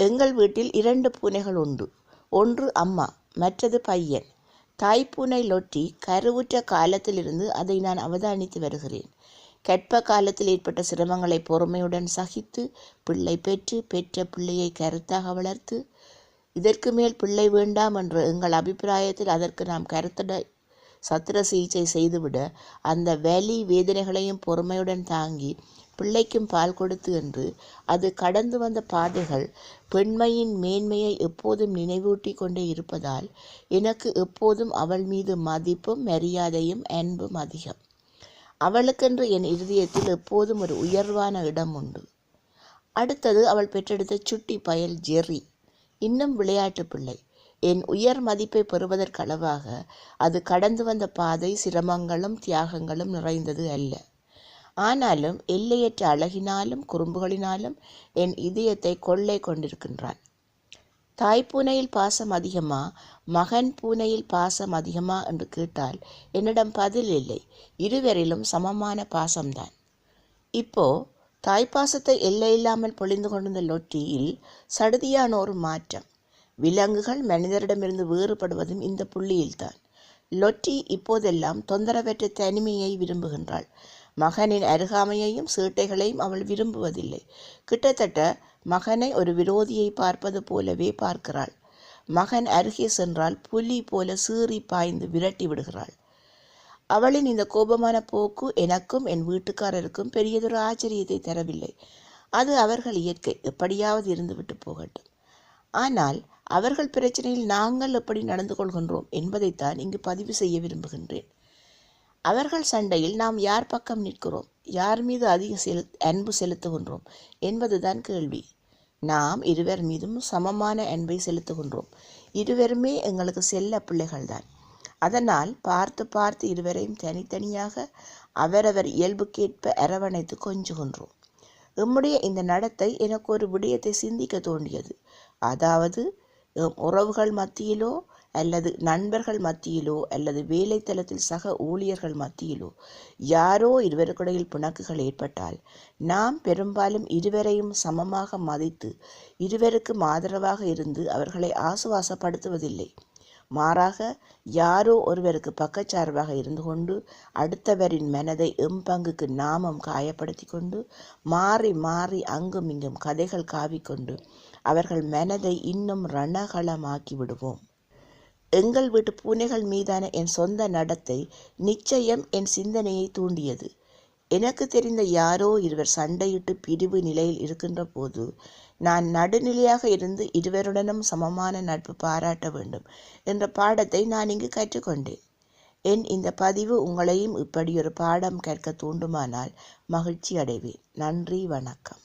எங்கள் வீட்டில் இரண்டு பூனைகள் உண்டு. ஒன்று அம்மா மற்றது பையன். தாய்ப்பூனை லொட்டி கருவுற்ற காலத்திலிருந்து அதை நான் அவதானித்து வருகிறேன். கற்ப காலத்தில் ஏற்பட்ட சிரமங்களை பொறுமையுடன் சகித்து பிள்ளை பெற்று பெற்ற பிள்ளையை கருத்தாக வளர்த்து இதற்கு மேல் பிள்ளை வேண்டாம் என்ற எங்கள் அபிப்பிராயத்தில் அதற்கு நாம் கருத்தட சத்திர சிகிச்சை செய்துவிட அந்த வலி வேதனைகளையும் பொறுமையுடன் தாங்கி பிள்ளைக்கும் பால் கொடுத்து என்று அது கடந்து வந்த பாதைகள் பெண்மையின் மேன்மையை எப்போதும் நினைவூட்டி கொண்டே இருப்பதால் எனக்கு எப்போதும் அவள் மீது மதிப்பும் மரியாதையும் அன்பும் அதிகம். அவளுக்கென்று என் இருதயத்தில் எப்போதும் ஒரு உயர்வான இடம் உண்டு. அடுத்தது அவள் பெற்றெடுத்த சுட்டி பயல் ஜெர்ரி. இன்னும் விளையாட்டு பிள்ளை. என் உயர் மதிப்பை பெறுவதற்களவாக அது கடந்து வந்த பாதை சிரமங்களும் தியாகங்களும் நிறைந்தது அல்ல. ஆனாலும் எல்லையற்ற அழகினாலும் குறும்புகளினாலும் என் இதயத்தை கொள்ளை கொண்டிருக்கின்றான். தாய் பூனையில் பாசம் அதிகமா மகன் பூனையில் பாசம் அதிகமா என்று கேட்டால் என்னிடம் பதில் இல்லை. இருவரிலும் சமமான பாசம்தான். இப்போ தாய்ப்பாசத்தை எல்லையில்லாமல் பொழிந்து கொண்டிருந்த லொட்டியில் சடுதியான ஒரு மாற்றம். விலங்குகள் மனிதரிடமிருந்து வேறுபடுவதும் இந்த புள்ளியில்தான். லொட்டி இப்போதெல்லாம் தொந்தரவற்ற தனிமையை விரும்புகின்றாள். மகனின் அருகாமையையும் சீட்டைகளையும் அவள் விரும்புவதில்லை. கிட்டத்தட்ட மகனை ஒரு விரோதியை பார்ப்பது போலவே பார்க்கிறாள். மகன் அருகே சென்றால் புலி போல சீறி பாய்ந்து விரட்டி விடுகிறாள். அவளின் இந்த கோபமான போக்கு எனக்கும் என் வீட்டுக்காரருக்கும் பெரியதொரு ஆச்சரியத்தை தரவில்லை. அது அவர்கள் இயற்கை. எப்படியாவது இருந்துவிட்டு போகட்டும். ஆனால் அவர்கள் பிரச்சனையில் நாங்கள் எப்படி நடந்து கொள்கின்றோம் என்பதைத்தான் இங்கு பதிவு செய்ய விரும்புகின்றேன். அவர்கள் சண்டையில் நாம் யார் பக்கம் நிற்கிறோம்? யார் மீது அதிக செலு அன்பு செலுத்துகின்றோம்? என்பதுதான் கேள்வி. நாம் இருவர் மீதும் சமமான அன்பை செலுத்துகின்றோம். இருவருமே எங்களுக்கு செல்ல பிள்ளைகள்தான். அதனால் பார்த்து பார்த்து இருவரையும் தனித்தனியாக அவரவர் இயல்புக்கேற்ப அரவணைத்து கொஞ்சுகின்றோம். எம்முடைய இந்த நடத்தை எனக்கு ஒரு விடயத்தை சிந்திக்க தோண்டியது அதாவது உறவுகள் மத்தியிலோ அல்லது நண்பர்கள் மத்தியிலோ அல்லது வேலைத்தளத்தில் சக ஊழியர்கள் மத்தியிலோ யாரோ இருவருக்கிடையில் பிணக்குகள் ஏற்பட்டால் நாம் பெரும்பாலும் இருவரையும் சமமாக மதித்து இருவருக்கும் ஆதரவாக இருந்து அவர்களை ஆசுவாசப்படுத்துவதில்லை. மாறாக யாரோ ஒருவருக்கு பக்கச்சார்பாக இருந்து கொண்டு அடுத்தவரின் மனதை எம்பங்குக்கு நாமம் காயப்படுத்தி கொண்டு மாறி மாறி அங்கும் இங்கும் கதைகள் காவிக்கொண்டு அவர்கள் மனதை இன்னும் ரணகலமாக்கி விடுவோம். எங்கள் வீட்டு பூனைகள் மீதான என் சொந்த நடத்தை நிச்சயம் என் சிந்தனையை தூண்டியது. எனக்கு தெரிந்த யாரோ இருவர் சண்டையிட்டு பிரிவு நிலையில் இருக்கின்ற போது நான் நடுநிலையாக இருந்து இருவருடனும் சமமான நட்பு பாராட்ட வேண்டும் என்ற பாடத்தை நான் இங்கு கற்றுக்கொண்டேன். என் இந்த பதிவு உங்களையும் இப்படி ஒரு பாடம் கேட்க தூண்டுமானால் மகிழ்ச்சி அடைவேன் நன்றி வணக்கம்.